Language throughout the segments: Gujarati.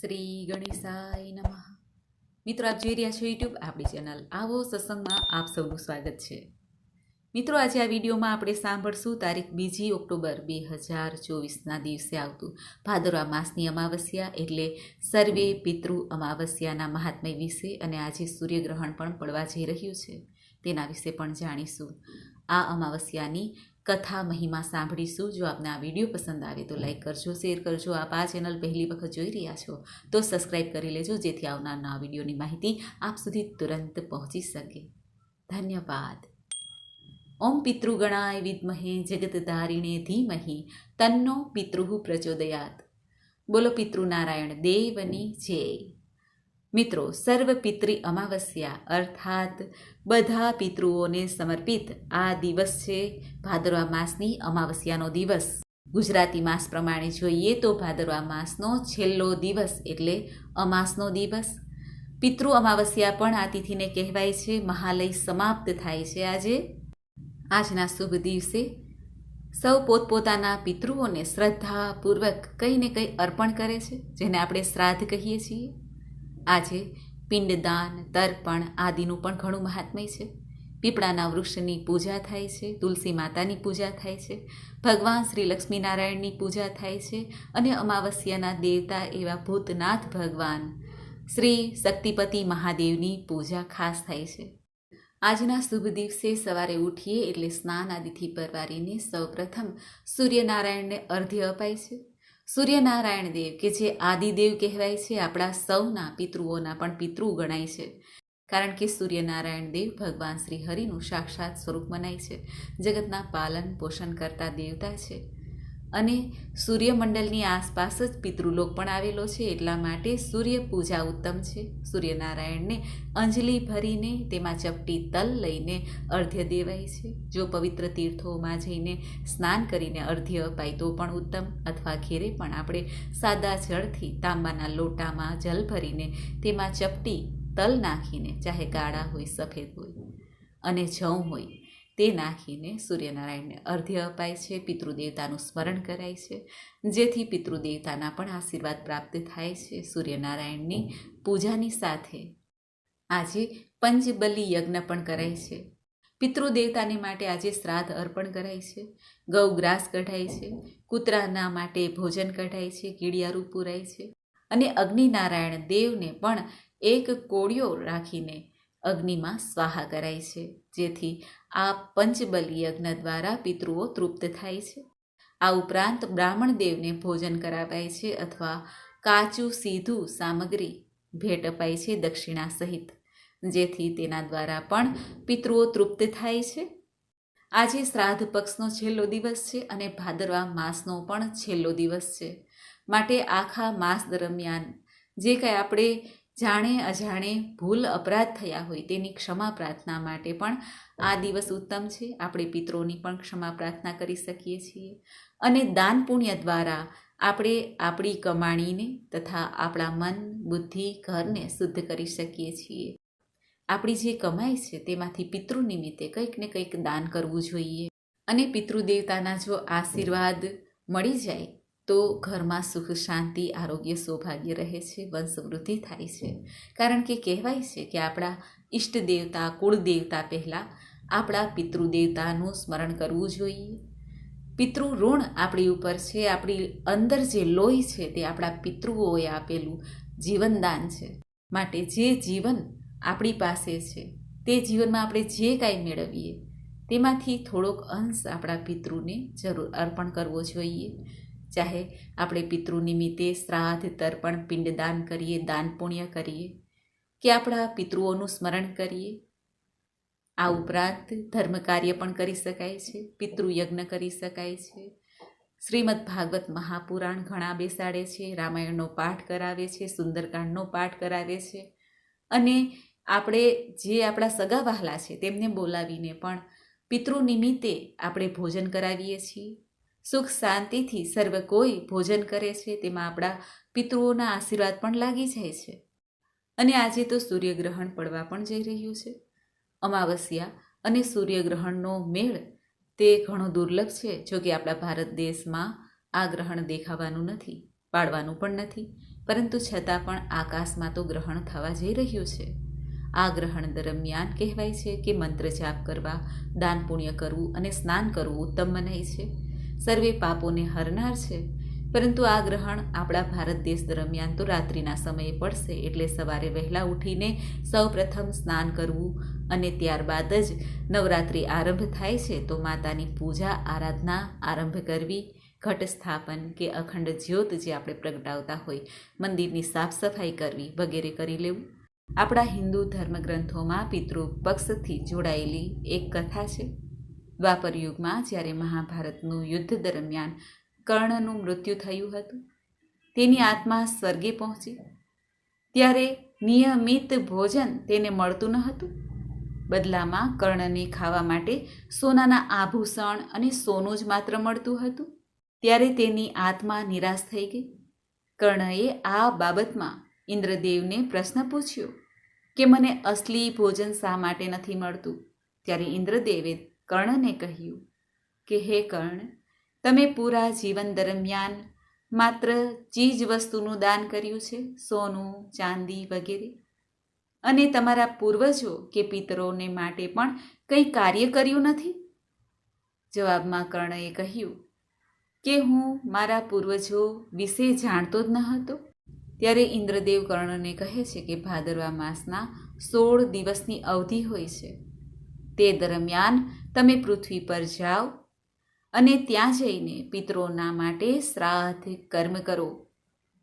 શ્રી ગણેશાય નમઃ. મિત્રો, આપ જોઈ રહ્યા છો યુટ્યુબ આપણી ચેનલ આવો સત્સંગમાં આપ સૌનું સ્વાગત છે. મિત્રો, આજે આ વિડીયોમાં આપણે સાંભળશું તારીખ બીજી ઓક્ટોબર બે હજાર ચોવીસના દિવસે આવતું ભાદરવા માસની અમાવસ્યા એટલે સર્વે પિતૃ અમાવસ્યાના મહાત્મય વિશે અને આજે સૂર્યગ્રહણ પણ પડવા જઈ રહ્યું છે. તેના વિશે પણ જાણીશું. આ અમાવસ્યાની કથા મહિમા સાંભળીશું. જો આપને આ વીડિયો પસંદ આવે તો લાઈક કરજો, શેર કરજો. આપ આ ચેનલ પહેલી વખત જોઈ રહ્યા છો તો સબસ્ક્રાઈબ કરી લેજો, જેથી આવનાર નવા વિડીયોની માહિતી આપ સુધી તુરંત પહોંચી શકે. ધન્યવાદ. ઓમ પિતૃગણાય વિદ્મહે જગતધારીણે ધીમહિ, તન્નો પિતૃ પ્રચોદયાત. બોલો પિતૃનારાયણ દેવની જય. મિત્રો, સર્વ પિતૃ અમાવસ્યા, અર્થાત બધા પિતૃઓને સમર્પિત આ દિવસ છે ભાદરવા માસની અમાવસ્યાનો દિવસ. ગુજરાતી માસ પ્રમાણે જોઈએ તો ભાદરવા માસનો છેલ્લો દિવસ એટલે અમાસનો દિવસ. પિતૃ અમાવસ્યા પણ આ તિથિને કહેવાય છે. મહાલય સમાપ્ત થાય છે આજે. આજના શુભ દિવસે સૌ પોતપોતાના પિતૃઓને શ્રદ્ધાપૂર્વક કંઈ ને કંઈ અર્પણ કરે છે, જેને આપણે શ્રાદ્ધ કહીએ છીએ. આજે પિંડદાન તર્પણ આદિનું પણ ઘણું મહાત્મય છે. પીપળાના વૃક્ષની પૂજા થાય છે, તુલસી માતાની પૂજા થાય છે, ભગવાન શ્રી લક્ષ્મીનારાયણની પૂજા થાય છે અને અમાવસ્યાના દેવતા એવા ભૂતનાથ ભગવાન શ્રી શક્તિપતિ મહાદેવની પૂજા ખાસ થાય છે. આજના શુભ દિવસે સવારે ઉઠીએ એટલે સ્નાન આદિથી પરવારીને સૌપ્રથમ સૂર્યનારાયણને અર્ધ્ય અપાય છે. સૂર્યનારાયણ દેવ, કે જે આદિદેવ કહેવાય છે, આપણા સૌના પિતૃઓના પણ પિતૃ ગણાય છે. કારણ કે સૂર્યનારાયણ દેવ ભગવાન શ્રી હરિનું સાક્ષાત સ્વરૂપ મનાય છે. જગતના પાલન પોષણ કરતા દેવતા છે. અને સૂર્યમંડળની આસપાસ જ પિતૃલોક પણ આવેલો છે. એટલા માટે સૂર્ય પૂજા ઉત્તમ છે. સૂર્યનારાયણને અંજલિ ભરીને તેમાં ચપટી તલ લઈને અર્ધ્ય દેવાય છે. જો પવિત્ર તીર્થોમાં જઈને સ્નાન કરીને અર્ધ્ય અપાય તો પણ ઉત્તમ. અથવા ઘેરે પણ આપણે સાદા જળથી તાંબાના લોટામાં જલ ભરીને તેમાં ચપટી તલ નાખીને, ચાહે કાળા હોય, સફેદ હોય અને જવ હોય તે નાખીને સૂર્યનારાયણને અર્ધ્ય અપાય છે, પિતૃદેવતાનું સ્મરણ કરાય છે, જેથી પિતૃદેવતાના પણ આશીર્વાદ પ્રાપ્ત થાય છે સૂર્યનારાયણની પૂજાની સાથે. આજે પંચબલી યજ્ઞ પણ કરાય છે. પિતૃદેવતાને માટે આજે શ્રાદ્ધ અર્પણ કરાય છે. ગૌગ્રાસ કઢાય છે. કૂતરાના માટે ભોજન કઢાય છે. કીડિયારું પૂરાય છે. અને અગ્નિનારાયણ દેવને પણ એક કોળિયો રાખીને અગ્નિમાં સ્વાહા કરાય છે, જેથી આ પંચબલી યજ્ઞ દ્વારા પિતૃઓ તૃપ્ત થાય છે. આ ઉપરાંત બ્રાહ્મણ દેવને ભોજન કરાવાય છે અથવા કાચું સીધું સામગ્રી ભેટ અપાય છે દક્ષિણા સહિત, જેથી તેના દ્વારા પણ પિતૃઓ તૃપ્ત થાય છે. આજે શ્રાદ્ધ પક્ષનો છેલ્લો દિવસ છે અને ભાદરવા માસનો પણ છેલ્લો દિવસ છે. માટે આખા માસ દરમિયાન જે કંઈ આપણે જાણે અજાણે ભૂલ અપરાધ થયા હોય તેની ક્ષમા પ્રાર્થના માટે પણ આ દિવસ ઉત્તમ છે. આપણે પિત્રોની પણ ક્ષમા પ્રાર્થના કરી શકીએ છીએ. અને દાન પુણ્ય દ્વારા આપણે આપણી કમાણીને તથા આપણા મન, બુદ્ધિ, ઘરને શુદ્ધ કરી શકીએ છીએ. આપણી જે કમાઈ છે તેમાંથી પિતૃ નિમિત્તે કંઈક ને કંઈક દાન કરવું જોઈએ. અને પિતૃદેવતાના જો આશીર્વાદ મળી જાય તો ઘરમાં સુખ, શાંતિ, આરોગ્ય, સૌભાગ્ય રહે છે વંશવૃદ્ધિ થાય છે. કારણ કે કહેવાય છે કે આપણા ઈષ્ટ દેવતા કુળદેવતા પહેલાં આપણા પિતૃદેવતાનું સ્મરણ કરવું જોઈએ. પિતૃ આપણી ઉપર છે, આપણી અંદર જે લોહી છે તે આપણા પિતૃઓએ આપેલું જીવનદાન છે. માટે જે જીવન આપણી પાસે છે, તે જીવનમાં આપણે જે કાંઈ મેળવીએ, તેમાંથી થોડોક અંશ આપણા પિતૃને જરૂર અર્પણ કરવો જોઈએ. ચાહે આપણે પિતૃ નિમિત્તે શ્રાદ્ધ, તર્પણ, પિંડદાન કરીએ, દાન પુણ્ય કરીએ, કે આપણા પિતૃઓનું સ્મરણ કરીએ. આ ઉપરાંત ધર્મ કાર્ય પણ કરી શકાય છે પિતૃયજ્ઞ કરી શકાય છે. શ્રીમદ ભાગવત મહાપુરાણ ઘણા બેસાડે છે, રામાયણનો પાઠ કરાવે છે, સુંદરકાંડનો પાઠ કરાવે છે. અને આપણે જે આપણા સગા વહાલા છે તેમને બોલાવીને પણ પિતૃ નિમિત્તે આપણે ભોજન કરાવીએ છીએ. સુખ શાંતિથી સર્વ કોઈ ભોજન કરે છે, તેમાં આપણા પિતૃઓના આશીર્વાદ પણ લાગી જાય છે. અને આજે તો સૂર્યગ્રહણ પડવા પણ જઈ રહ્યું છે. અમાવસ્યા અને સૂર્યગ્રહણનો મેળ તે ઘણો દુર્લભ છે, જો કે આપણા ભારત દેશમાં આ ગ્રહણ દેખાવાનું નથી, પાડવાનું પણ નથી. પરંતુ છતાં પણ આકાશમાં તો ગ્રહણ થવા જઈ રહ્યું છે. આ ગ્રહણ દરમિયાન કહેવાય છે કે મંત્ર જાપ કરવા, દાન પુણ્ય કરવું અને સ્નાન કરવું ઉત્તમ મનાય છે. સર્વે પાપોને હરનાર છે. પરંતુ આ ગ્રહણ આપણા ભારત દેશ દરમિયાન તો રાત્રિના સમયે પડશે એટલે સવારે વહેલા ઉઠીને સૌપ્રથમ સ્નાન કરવું અને ત્યારબાદ જ નવરાત્રિ આરંભ થાય છે તો માતાની પૂજા, આરાધના આરંભ કરવી, ઘટ સ્થાપન કે અખંડ જ્યોત જે આપણે પ્રગટાવતા હોય, મંદિરની સાફ સફાઈ કરવી વગેરે કરી લેવું. આપણા હિન્દુ ધર્મગ્રંથોમાં પિતૃ પક્ષથી જોડાયેલી એક કથા છે. દ્વાપર યુગમાં જ્યારે મહાભારતનું યુદ્ધ દરમિયાન કર્ણનું મૃત્યુ થયું હતું, તેની આત્મા સ્વર્ગે પહોંચી. ત્યારે નિયમિત ભોજન તેને મળતું ન હતું. બદલામાં કર્ણને ખાવા માટે સોનાના આભૂષણ અને સોનું જ માત્ર મળતું હતું. ત્યારે તેની આત્મા નિરાશ થઈ ગઈ. કર્ણએ આ બાબતમાં ઇન્દ્રદેવને પ્રશ્ન પૂછ્યો કે, મને અસલી ભોજન શા માટે નથી મળતું? ત્યારે ઇન્દ્રદેવે કર્ણને કહ્યું કે, હે કર્ણ, તમે પૂરા જીવન દરમિયાન માત્ર ચીજ વસ્તુનું દાન કર્યું છે, સોનું, ચાંદી વગેરે? અને તમારા પૂર્વજો કે પિતરોને માટે પણ કંઈ કાર્ય કર્યું નથી? જવાબમાં કર્ણએ કહ્યું, કે હું મારા પૂર્વજો વિશે જાણતો જ ન હતો. ત્યારે ઇન્દ્રદેવ કર્ણને કહે છે કે, ભાદરવા માસના સોળ દિવસની અવધિ હોય છે. તે દરમિયાન તમે પૃથ્વી પર જાઓ અને ત્યાં જઈને પિતરોના માટે શ્રાદ્ધ કર્મ કરો.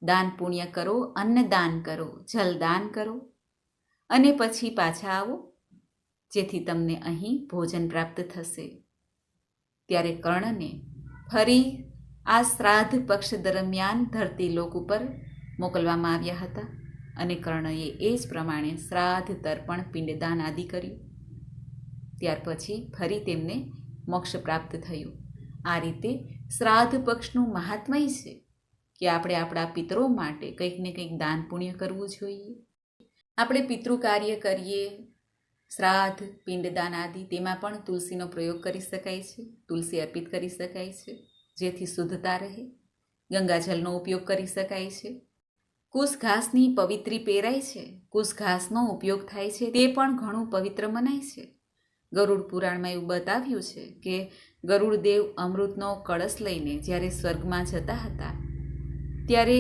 દાન પુણ્ય કરો, અન્નદાન કરો, જલદાન કરો અને પછી પાછા આવો, જેથી તમને અહીં ભોજન પ્રાપ્ત થશે. ત્યારે કર્ણને ફરી આ શ્રાદ્ધ પક્ષ દરમિયાન ધરતી લોક ઉપર મોકલવામાં આવ્યા હતા અને કર્ણએ એ જ પ્રમાણે શ્રાદ્ધ તર્પણ, પિંડદાન આદિ કર્યું. ત્યાર પછી ફરી તેમને મોક્ષ પ્રાપ્ત થયું. આ રીતે શ્રાદ્ધ પક્ષનું મહાત્મય છે કે આપણે આપણા પિતરો માટે કંઈક ને કંઈક દાન પુણ્ય કરવું જોઈએ. આપણે પિતૃ કાર્ય કરીએ, શ્રાદ્ધ, પિંડદાન આદિ, તેમાં પણ તુલસીનો પ્રયોગ કરી શકાય છે, તુલસી અર્પિત કરી શકાય છે, જેથી શુદ્ધતા રહે, ગંગાજળનો ઉપયોગ કરી શકાય છે. કુશ ઘાસની પવિત્રી પહેરાય છે, કુશ ઘાસનો ઉપયોગ થાય છે, તે પણ ઘણું પવિત્ર મનાય છે. ગરુડ પુરાણમાં એવું બતાવ્યું છે કે ગરુડદેવ અમૃતનો કળશ લઈને જ્યારે સ્વર્ગમાં જતા હતા, ત્યારે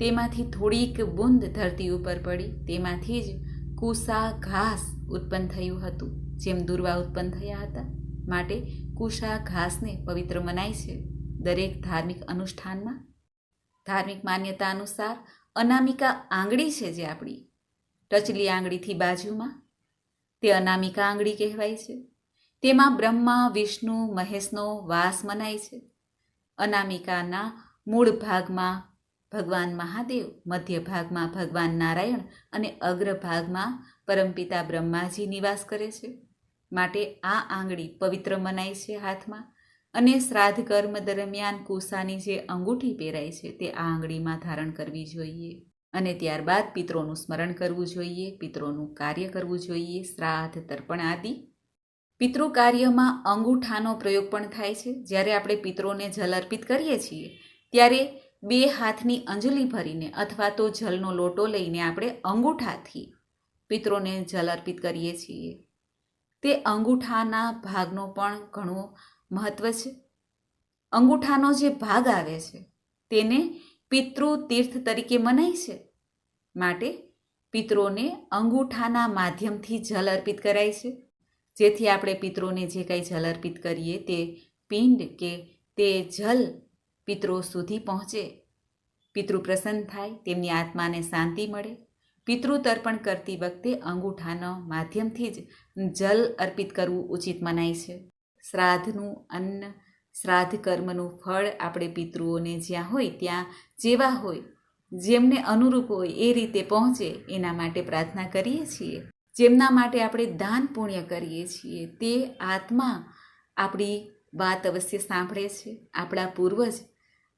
તેમાંથી થોડીક બુંદ ધરતી ઉપર પડી. તેમાંથી જ કુસા ઘાસ ઉત્પન્ન થયું હતું, જેમ દુર્વા ઉત્પન્ન થયા હતા. માટે કુશા ઘાસને પવિત્ર મનાય છે દરેક ધાર્મિક અનુષ્ઠાનમાં. ધાર્મિક માન્યતા અનુસાર અનામિકા આંગળી છે જે આપણી. ટચલી આંગળીથી બાજુમાં તે અનામિકા આંગળી કહેવાય છે. તેમાં બ્રહ્મા, વિષ્ણુ, મહેશનો વાસ મનાય છે. અનામિકાના મૂળ ભાગમાં ભગવાન મહાદેવ, મધ્ય ભાગમાં ભગવાન નારાયણ અને અગ્ર ભાગમાં પરમપિતા બ્રહ્માજી નિવાસ કરે છે. માટે આ આંગળી પવિત્ર મનાય છે હાથમાં અને શ્રાદ્ધ કર્મ દરમિયાન કુસાની જે અંગૂઠી પહેરાય છે તે આ આંગળીમાં ધારણ કરવી જોઈએ. અને ત્યારબાદ પિત્રોનું સ્મરણ કરવું જોઈએ પિત્રોનું કાર્ય કરવું જોઈએ, શ્રાદ્ધ, તર્પણ આદિ. પિતૃ કાર્યમાં અંગૂઠાનો પ્રયોગ પણ થાય છે. જ્યારે આપણે પિત્રોને જલ અર્પિત કરીએ છીએ, ત્યારે બે હાથની અંજલી ભરીને અથવા તો જલનો લોટો લઈને આપણે અંગૂઠાથી પિત્રોને જલ અર્પિત કરીએ છીએ. તે અંગૂઠાના ભાગનો પણ ઘણો મહત્ત્વ છે. અંગૂઠાનો જે ભાગ આવે છે, તેને પિતૃ તીર્થ તરીકે મનાય છે. માટે પિતૃને અંગૂઠાના માધ્યમથી જલ અર્પિત કરાય છે. જેથી આપણે પિતૃને જે કંઈ જલ અર્પિત કરીએ તે પિંડ કે તે જલ પિતૃ સુધી પહોંચે. પિતૃ પ્રસન્ન થાય, તેમની આત્માને શાંતિ મળે. પિતૃ તર્પણ કરતી વખતે અંગૂઠાના માધ્યમથી જ જલ અર્પિત કરવું ઉચિત મનાય છે. શ્રાદ્ધનું અન્ન શ્રાદ્ધ કર્મનું ફળ આપણે પિતૃઓને જ્યાં હોય ત્યાં જેવા હોય, જેમને અનુરૂપ હોય એ રીતે પહોંચે, એના માટે પ્રાર્થના કરીએ છીએ. જેમના માટે આપણે દાન પુણ્ય કરીએ છીએ, તે આત્મા આપણી વાત અવશ્ય સાંભળે છે, આપણા પૂર્વજ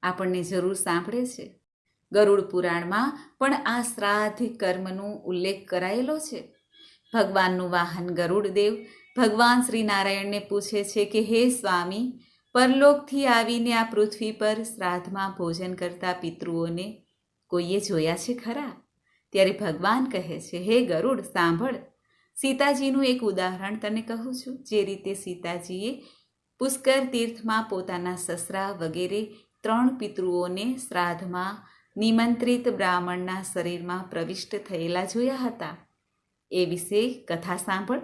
આપણને જરૂર સાંભળે છે. ગરુડ પુરાણમાં પણ આ શ્રાદ્ધ કર્મનું ઉલ્લેખ કરાયેલો છે. ભગવાનનું વાહન ગરુડદેવ, ભગવાન શ્રી નારાયણને પૂછે છે કે, હે સ્વામી પરલોકથી આવીને આ પૃથ્વી પર શ્રાદ્ધમાં ભોજન કરતા પિતૃઓને કોઈએ જોયા છે ખરા? ત્યારે ભગવાન કહે છે, હે ગરુડ, સાંભળ. સીતાજીનું એક ઉદાહરણ તને કહું છું. જે રીતે સીતાજીએ પુષ્કર તીર્થમાં પોતાના સસરા વગેરે ત્રણ પિતૃઓને શ્રાદ્ધમાં નિમંત્રિત બ્રાહ્મણના શરીરમાં પ્રવિષ્ટ થયેલા જોયા હતા. એ વિશે કથા સાંભળ.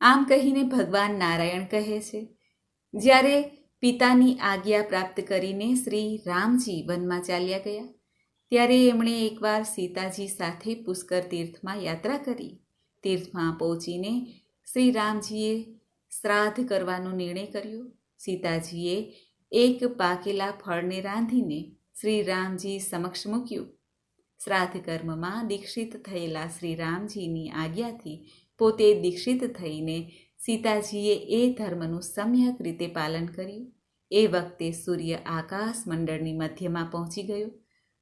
આમ કહીને ભગવાન નારાયણ કહે છે, જ્યારે પિતાની આજ્ઞા પ્રાપ્ત કરીને શ્રી રામજી વનમાં ચાલ્યા ગયા. ત્યારે એમણે એકવાર સીતાજી સાથે પુષ્કર તીર્થમાં યાત્રા કરી. તીર્થમાં પહોંચીને શ્રી રામજીએ શ્રાદ્ધ કરવાનો નિર્ણય કર્યો. સીતાજીએ એક પાકેલા ફળને રાંધીને શ્રી રામજી સમક્ષ મૂક્યું. શ્રાદ્ધ કર્મમાં દીક્ષિત થયેલા શ્રી રામજીની આજ્ઞાથી પોતે દીક્ષિત થઈને સીતાજીએ એ ધર્મનું સમ્યક રીતે પાલન કર્યું. એ વખતે સૂર્ય આકાશ મંડળની મધ્યમાં પહોંચી ગયો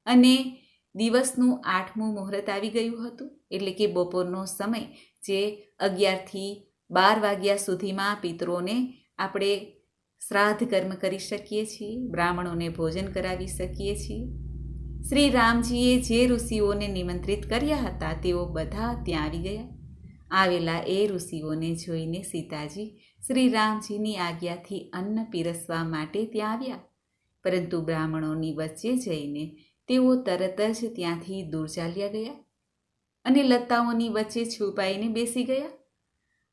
અને દિવસનું આઠમું મુહૂર્ત આવી ગયું હતું. એટલે કે બપોરનો સમય જે અગિયારથી બાર વાગ્યા સુધીમાં પિતરોને આપણે શ્રાદ્ધ કર્મ કરી શકીએ છીએ, બ્રાહ્મણોને ભોજન કરાવી શકીએ છીએ. શ્રી રામજીએ જે ઋષિઓને નિમંત્રિત કર્યા હતા તેઓ બધા ત્યાં આવી ગયા. આવેલા એ ઋષિઓને જોઈને સીતાજી શ્રી રામજીની આજ્ઞાથી અન્ન પીરસવા માટે ત્યાં આવ્યા. પરંતુ બ્રાહ્મણોની વચ્ચે જઈને તેઓ તરત જ ત્યાંથી દૂર ચાલ્યા ગયા અને લતાઓની વચ્ચે છુપાઈને બેસી ગયા.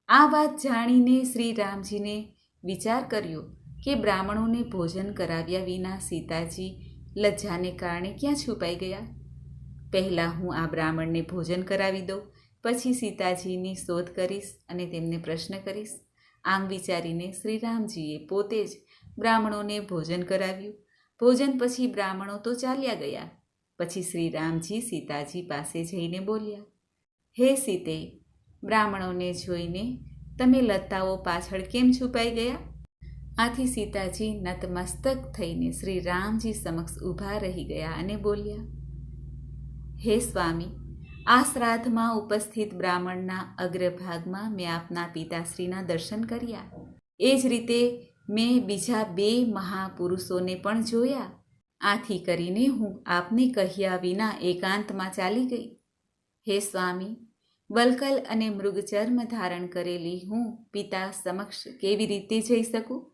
આ વાત જાણીને શ્રી રામજીને વિચાર કર્યો કે બ્રાહ્મણોને ભોજન કરાવ્યા વિના સીતાજી લજ્જાને કારણે ક્યાં છુપાઈ ગયા? પહેલાં હું આ બ્રાહ્મણને ભોજન કરાવી દઉં પછી સીતાજીની શોધ કરીશ અને તેમને પ્રશ્ન કરીશ. આમ વિચારીને શ્રીરામજીએ પોતે જ બ્રાહ્મણોને ભોજન કરાવ્યું. ભોજન પછી બ્રાહ્મણો તો ચાલ્યા ગયા. પછી શ્રી રામજી સીતાજી પાસે જઈને બોલ્યા, હે સીતે, બ્રાહ્મણોને જોઈને તમે લતાઓ પાછળ કેમ છુપાઈ ગયા? આથી સીતાજી નતમસ્તક થઈને શ્રી રામજી સમક્ષ ઊભા રહી ગયા અને બોલ્યા, હે સ્વામી આ શ્રાદ્ધમાં ઉપસ્થિત બ્રાહ્મણના અગ્રભાગમાં મેં આપના પિતાશ્રીના દર્શન કર્યા. એ જ રીતે મેં બીજા બે મહાપુરુષોને પણ જોયા. આથી કરીને હું આપને કહ્યા વિના એકાંતમાં ચાલી ગઈ. હે સ્વામી, વલકલ અને મૃગચર્મ ધારણ કરેલી હું પિતા સમક્ષ કેવી રીતે જઈ શકું?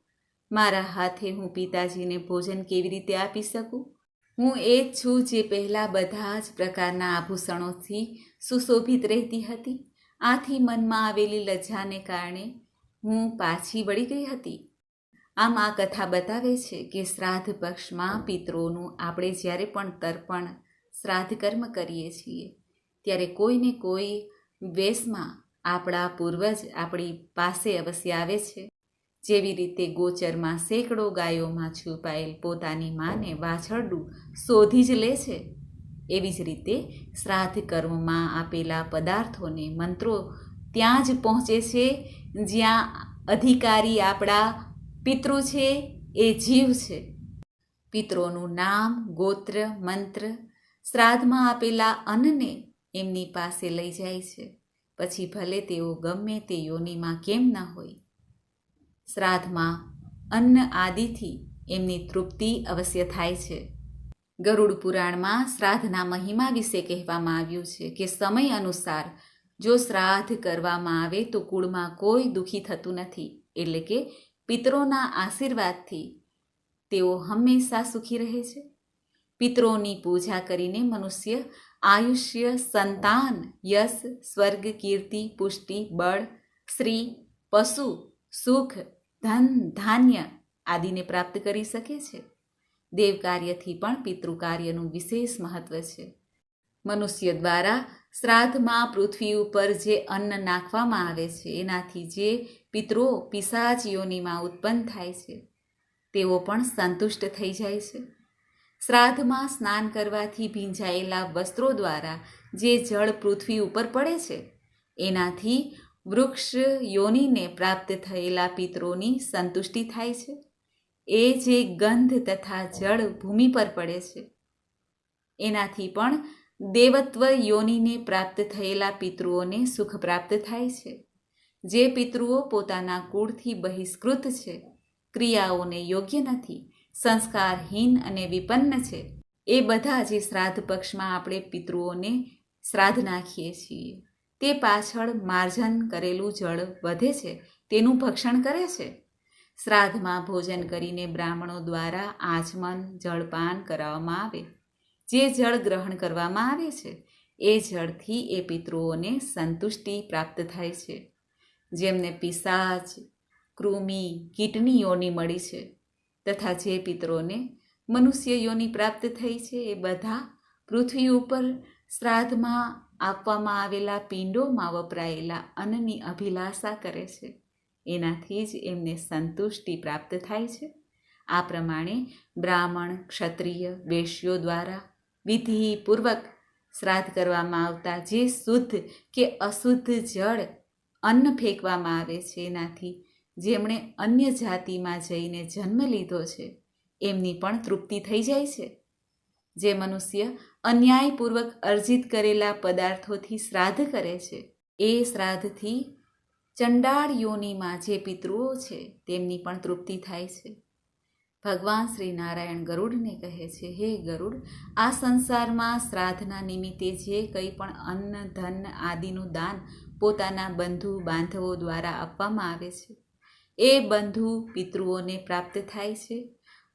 મારા હાથે હું પિતાજીને ભોજન કેવી રીતે આપી શકું? હું એ જ છું જે પહેલાં બધા જ પ્રકારના આભૂષણોથી સુશોભિત રહેતી હતી. આથી મનમાં આવેલી લજ્જાને કારણે હું પાછી વળી ગઈ હતી. આમ આ કથા બતાવે છે કે શ્રાદ્ધ પક્ષમાં પિતરોનું આપણે જ્યારે પણ તર્પણ, શ્રાદ્ધ કર્મ કરીએ છીએ, ત્યારે કોઈને કોઈ વેશમાં આપણા પૂર્વજ આપણી પાસે અવશ્ય આવે છે. જેવી રીતે ગોચરમાં સેંકડો ગાયોમાં છુપાયેલ પોતાની માને વાછરડું શોધી જ લે છે. એવી જ રીતે શ્રાદ્ધ કર્મમાં આપેલા પદાર્થોને મંત્રો ત્યાં જ પહોંચે છે, જ્યાં અધિકારી આપણા પિતૃ છે, એ જીવ છે. પિતૃનું નામ ગોત્ર, મંત્ર શ્રાદ્ધમાં આપેલા અન્નને એમની પાસે લઈ જાય છે. પછી ભલે તેઓ ગમે તે યોનિમાં કેમ ન હોય શ્રાદ્ધમાં અન્ન આદિથી એમની તૃપ્તિ અવશ્ય થાય છે. ગરુડ પુરાણમાં શ્રાદ્ધના મહિમા વિશે કહેવામાં આવ્યું છે કે સમય અનુસાર જો શ્રાદ્ધ કરવામાં આવે તો કુળમાં કોઈ દુઃખી થતું નથી, એટલે કે પિતરોના આશીર્વાદથી તેઓ હંમેશા સુખી રહે છે. પિતરોની પૂજા કરીને મનુષ્ય આયુષ્ય, સંતાન, યશ, સ્વર્ગ, કીર્તિ, પુષ્ટિ, બળ શ્રી પશુ, સુખ ધન, ધાન્ય આદિને પ્રાપ્ત કરી શકે છે. દેવ કાર્યથી પણ પિતૃ કાર્યનું વિશેષ મહત્વ છે. મનુષ્ય દ્વારા શ્રાદ્ધમાં પૃથ્વી ઉપર જે અન્ન નાખવામાં આવે છે, એનાથી જે પિતરો પિશાચ ઉત્પન્ન થાય છે, તેઓ પણ સંતુષ્ટ થઈ જાય છે. શ્રાદ્ધમાં સ્નાન કરવાથી ભીંજાયેલા વસ્ત્રો દ્વારા જે જળ પૃથ્વી ઉપર પડે છે, એનાથી વૃક્ષ યોનિને પ્રાપ્ત થયેલા પિતરોની સંતુષ્ટિ થાય છે. એ જે ગંધ તથા જળ ભૂમિ પર પડે છે. એનાથી પણ દેવત્વ યોનિને પ્રાપ્ત થયેલા પિતૃઓને સુખ પ્રાપ્ત થાય છે. જે પિતૃઓ પોતાના કુળથી બહિષ્કૃત છે, ક્રિયાઓને યોગ્ય નથી, સંસ્કારહીન અને વિપન્ન છે, એ બધા જે શ્રાદ્ધ પક્ષમાં આપણે પિતૃઓને શ્રાદ્ધ નાખીએ છીએ. તે પાછળ માર્જન કરેલું જળ વધે છે, તેનું ભક્ષણ કરે છે? શ્રાદ્ધમાં ભોજન કરીને બ્રાહ્મણો દ્વારા આચમન, જળપાન કરાવવામાં આવે. જે જળ ગ્રહણ કરવામાં આવે છે, એ જળથી એ પિતૃઓને સંતુષ્ટિ પ્રાપ્ત થાય છે. જેમને પિશાચ કૃમિ, કીટની યોની મળી છે તથા જે પિતૃઓને મનુષ્ય યોની પ્રાપ્ત થઈ છે, એ બધા પૃથ્વી ઉપર શ્રાદ્ધમાં આપવામાં આવેલા પિંડોમાં વપરાયેલા અન્નની અભિલાષા કરે છે. એનાથી જ એમને સંતુષ્ટિ પ્રાપ્ત થાય છે. આ પ્રમાણે બ્રાહ્મણ, ક્ષત્રિય, વેશ્યો દ્વારા વિધિપૂર્વક શ્રાદ્ધ કરવામાં આવતા જે શુદ્ધ કે અશુદ્ધ જળ અન્ન ફેંકવામાં આવે છે, એનાથી જેમણે અન્ય જાતિમાં જઈને જન્મ લીધો છે, એમની પણ તૃપ્તિ થઈ જાય છે. જે મનુષ્ય અન્યાયપૂર્વક અર્જિત કરેલા પદાર્થોથી શ્રાદ્ધ કરે છે. એ શ્રાદ્ધથી ચંડાળ યોનિમાં જે પિતૃઓ છે, તેમની પણ તૃપ્તિ થાય છે. ભગવાન શ્રી નારાયણ ગરુડને કહે છે, હે ગરુડ, આ સંસારમાં શ્રાદ્ધના નિમિત્તે જે કંઈ પણ અન્ન, ધન આદિનું દાન પોતાના બંધુ બાંધવો દ્વારા આપવામાં આવે છે, એ બંધુ પિતૃઓને પ્રાપ્ત થાય છે.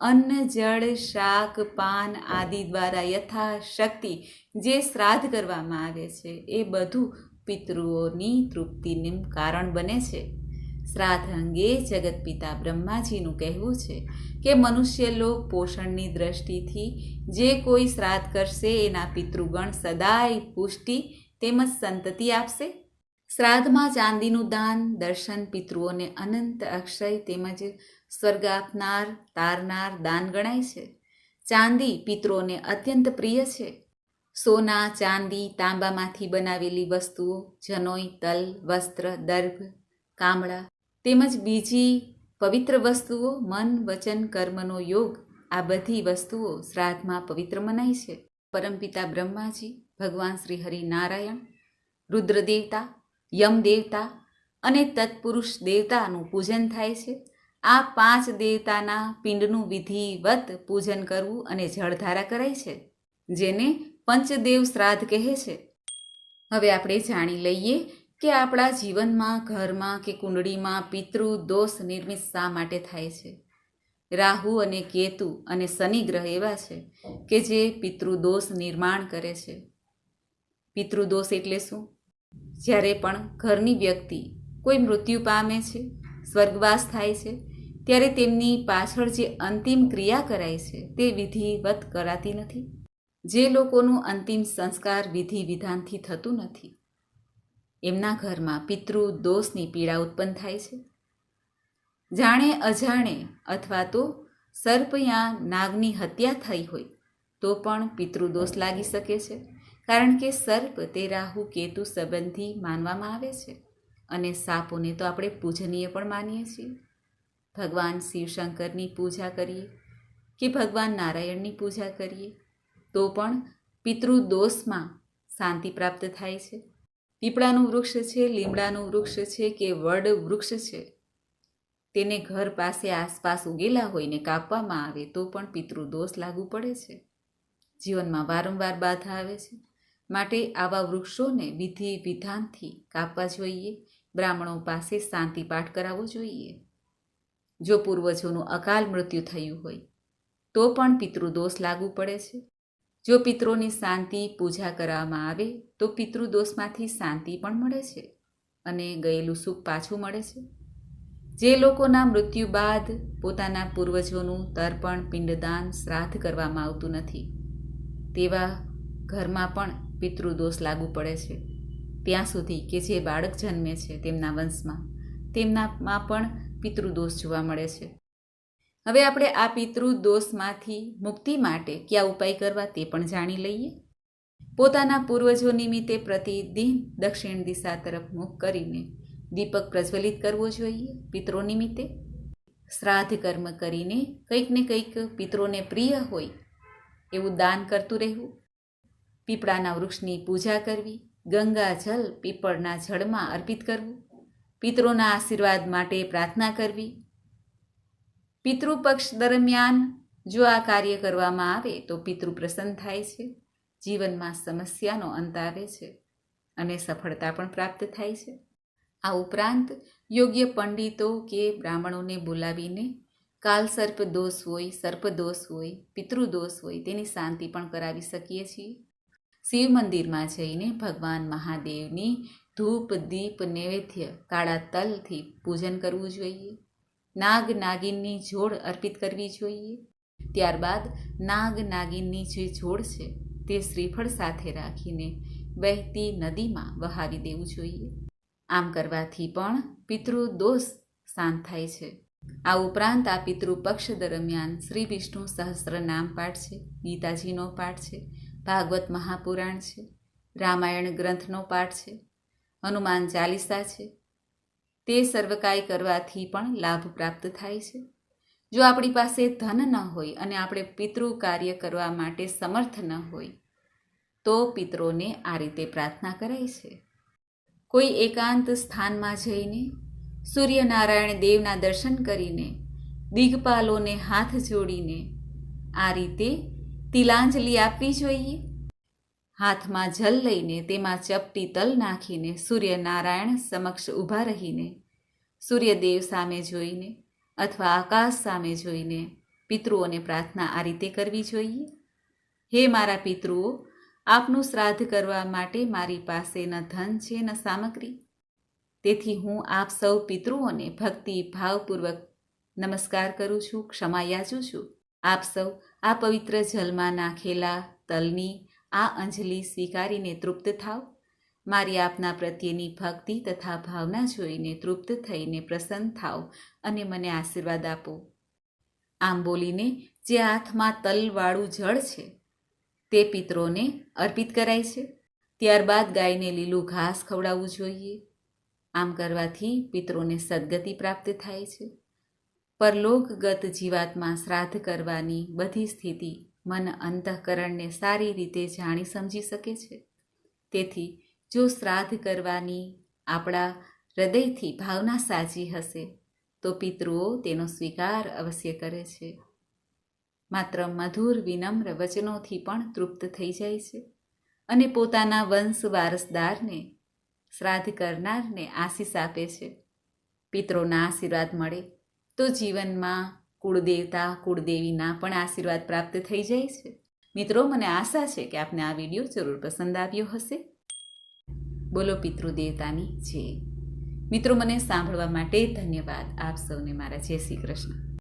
અન્ન, જળ, શાક, પાન આદિ દ્વારા યથાશક્તિ જે શ્રાદ્ધ કરવામાં આવે છે, એ બધું પિતૃઓની તૃપ્તિનું કારણ બને છે. શ્રાદ્ધ અંગે જગત પિતા બ્રહ્માજીનું કહેવું છે કે મનુષ્ય લોક પોષણની દ્રષ્ટિથી જે કોઈ શ્રાદ્ધ કરશે, એના પિતૃગણ સદાય પુષ્ટિ તેમજ સંતતિ આપશે. શ્રાદ્ધમાં ચાંદીનું દાન, દર્શન પિતૃઓને અનંત અક્ષય તેમજ સ્વર્ગ આપનાર, તારનાર દાન ગણાય છે. ચાંદી પિતૃઓને અત્યંત પ્રિય છે. સોના, ચાંદી, તાંબામાંથી બનાવેલી વસ્તુઓ, જનોઈ, તલ, વસ્ત્ર દર્ભ કામળા તેમજ બીજી પવિત્ર વસ્તુઓ, મન, વચન, કર્મનો યોગ આ બધી વસ્તુઓ શ્રાદ્ધમાં પવિત્ર મનાય છે. પરમપિતા બ્રહ્માજી, ભગવાન શ્રી હરિનારાયણ રુદ્ર દેવતા યમ દેવતા અને તત્પુરુષ દેવતાનું પૂજન થાય છે. આ પાંચ દેવતાના પિંડનું વિધિવત પૂજન કરવું અને જળધારા કરાય છે, જેને પંચદેવ શ્રાદ્ધ કહે છે. હવે આપણે જાણી લઈએ કે આપણા જીવનમાં, ઘરમાં કે કુંડળીમાં પિતૃ દોષ નિર્મિત શા માટે થાય છે? રાહુ અને કેતુ અને શનિ ગ્રહ એવા છે કે જે પિતૃદોષ નિર્માણ કરે છે. પિતૃદોષ એટલે શું? જ્યારે પણ ઘરની વ્યક્તિ કોઈ મૃત્યુ પામે છે, સ્વર્ગવાસ થાય છે ત્યારે તેમની પાછળ જે અંતિમ ક્રિયા કરાય છે તે વિધિવત કરાતી નથી. જે લોકોનું અંતિમ સંસ્કાર વિધિ વિધાનથી થતું નથી. એમના ઘરમાં પિતૃ દોષની પીડા ઉત્પન્ન થાય છે. જાણે અજાણે અથવા તો સર્પ યા નાગની હત્યા થઈ હોય તો પણ પિતૃદોષ લાગી શકે છે. કારણ કે સર્પ તે રાહુ કેતુ સંબંધી માનવામાં આવે છે. અને સાપોને તો આપણે પૂજનીય પણ માનીએ છીએ. ભગવાન શિવશંકરની પૂજા કરીએ કે ભગવાન નારાયણની પૂજા કરીએ, તો પણ પિતૃદોષમાં શાંતિ પ્રાપ્ત થાય છે. પીપળાનું વૃક્ષ છે, લીમડાનું વૃક્ષ છે કે વડ વૃક્ષ છે, તેને ઘર પાસે આસપાસ ઉગેલા હોઈને કાપવામાં આવે તો પણ પિતૃદોષ લાગુ પડે છે. જીવનમાં વારંવાર બાધા આવે છે. માટે આવા વૃક્ષોને વિધિ વિધાનથી કાપવા જોઈએ. બ્રાહ્મણો પાસે શાંતિ પાઠ કરાવવો જોઈએ. જો પૂર્વજોનું અકાલ મૃત્યુ થયું હોય, તો પણ પિતૃદોષ લાગુ પડે છે. જો પિતૃની શાંતિ પૂજા કરવામાં આવે, તો પિતૃદોષમાંથી શાંતિ પણ મળે છે અને ગયેલું સુખ પાછું મળે છે. જે લોકોના મૃત્યુ બાદ પોતાના પૂર્વજોનું તર્પણ, પિંડદાન, શ્રાદ્ધ કરવામાં આવતું નથી, તેવા ઘરમાં પણ પિતૃદોષ લાગુ પડે છે. ત્યાં સુધી કે જે બાળક જન્મે છે તેમના વંશમાં, તેમનામાં પણ પિતૃદોષ જોવા મળે છે. હવે આપણે આ પિતૃદોષમાંથી મુક્તિ માટે કયા ઉપાય કરવા તે પણ જાણી લઈએ. પોતાના પૂર્વજો નિમિત્તે પ્રતિદિન દક્ષિણ દિશા તરફ મુખ કરીને દીપક પ્રજ્વલિત કરવો જોઈએ પિત્રો નિમિત્તે. શ્રાદ્ધ કર્મ કરીને કંઈક ને કંઈક પિત્રોને પ્રિય હોય એવું દાન કરતું રહેવું. પીપળાના વૃક્ષની પૂજા કરવી, ગંગા જલ પીપળના જળમાં અર્પિત કરવું. પિતરોના આશીર્વાદ માટે પ્રાર્થના કરવી. પિતૃપક્ષ દરમિયાન જો આ કાર્ય કરવામાં આવે, તો પિતૃ પ્રસન્ન થાય છે. જીવનમાં સમસ્યાનો અંત આવે છે અને સફળતા પણ પ્રાપ્ત થાય છે. આ ઉપરાંત યોગ્ય પંડિતો કે બ્રાહ્મણોને બોલાવીને કાલ સર્પ દોષ હોય સર્પદોષ હોય પિતૃદોષ હોય, તેની શાંતિ પણ કરાવી શકીએ છીએ. શિવ મંદિરમાં જઈને ભગવાન મહાદેવની ધૂપ, દીપ, નૈવેદ્ય, કાળા તલથી પૂજન કરવું જોઈએ. નાગ, નાગિનની જોડ અર્પિત કરવી જોઈએ. ત્યારબાદ નાગ, નાગિનની જે જોડ છે, તે શ્રીફળ સાથે રાખીને વહેતી નદીમાં વહાવી દેવું જોઈએ. આમ કરવાથી પણ પિતૃ દોષ શાંત થાય છે. આ ઉપરાંત આ પિતૃ પક્ષ દરમિયાન શ્રી વિષ્ણુ સહસ્ત્ર નામ પાઠ છે, ગીતાજીનો પાઠ છે, ભાગવત મહાપુરાણ છે, રામાયણ ગ્રંથનો પાઠ છે હનુમાન ચાલીસા છે. તે સર્વકાય કરવાથી પણ લાભ પ્રાપ્ત થાય છે. જો આપણી પાસે ધન ન હોય અને આપણે પિતૃ કાર્ય કરવા માટે સમર્થ ન હોય, તો પિતરોને આ રીતે પ્રાર્થના કરાય છે. કોઈ એકાંત સ્થાનમાં જઈને સૂર્યનારાયણ દેવના દર્શન કરીને દિગપાલોને હાથ જોડીને આ રીતે તિલાંજલિ આપવી જોઈએ. હાથમાં જલ લઈને તેમાં ચપટી તલ નાખીને સૂર્યનારાયણ સમક્ષ ઊભા રહીને, સૂર્યદેવ સામે જોઈને અથવા આકાશ સામે જોઈને પિતૃઓને પ્રાર્થના આ રીતે કરવી જોઈએ? હે મારા પિતૃઓ, આપનું શ્રાદ્ધ કરવા માટે મારી પાસે ન ધન છે, ન સામગ્રી. તેથી હું આપ સૌ પિતૃઓને ભક્તિ ભાવપૂર્વક નમસ્કાર કરું છું, ક્ષમા યાચું છું. આપ સૌ આ પવિત્ર જલમાં નાખેલા તલની આ અંજલિ સ્વીકારીને તૃપ્ત થાવ. મારી આપના પ્રત્યેની ભક્તિ તથા ભાવના જોઈને તૃપ્ત થઈને પ્રસન્ન થાવ અને મને આશીર્વાદ આપો. આમ બોલીને જે હાથમાં તલવાળું જળ છે, તે પિત્રોને અર્પિત કરાય છે. ત્યારબાદ ગાયને લીલું ઘાસ ખવડાવવું જોઈએ. આમ કરવાથી પિત્રોને સદગતિ પ્રાપ્ત થાય છે. પરલોકગત જીવાતમાં શ્રાદ્ધ કરવાની બધી સ્થિતિ મન અંતઃકરણને સારી રીતે જાણી સમજી શકે છે. તેથી, જો શ્રાદ્ધ કરવાની આપણા હૃદયથી ભાવના સાચી હશે, તો પિતૃઓ તેનો સ્વીકાર અવશ્ય કરે છે. માત્ર મધુર વિનમ્ર વચનોથી પણ તૃપ્ત થઈ જાય છે અને પોતાના વંશ વારસદારને, શ્રાદ્ધ કરનારને આશીષ આપે છે. પિત્રોના આશીર્વાદ મળે તો જીવનમાં કુળદેવતા, કુળદેવીના પણ આશીર્વાદ પ્રાપ્ત થઈ જાય છે. મિત્રો, મને આશા છે કે આપને આ વીડિયો જરૂર પસંદ આવ્યો હશે. બોલો પિતૃદેવતાની જય. મિત્રો, મને સાંભળવા માટે ધન્યવાદ. આપ સૌને મારા જય શ્રી કૃષ્ણ.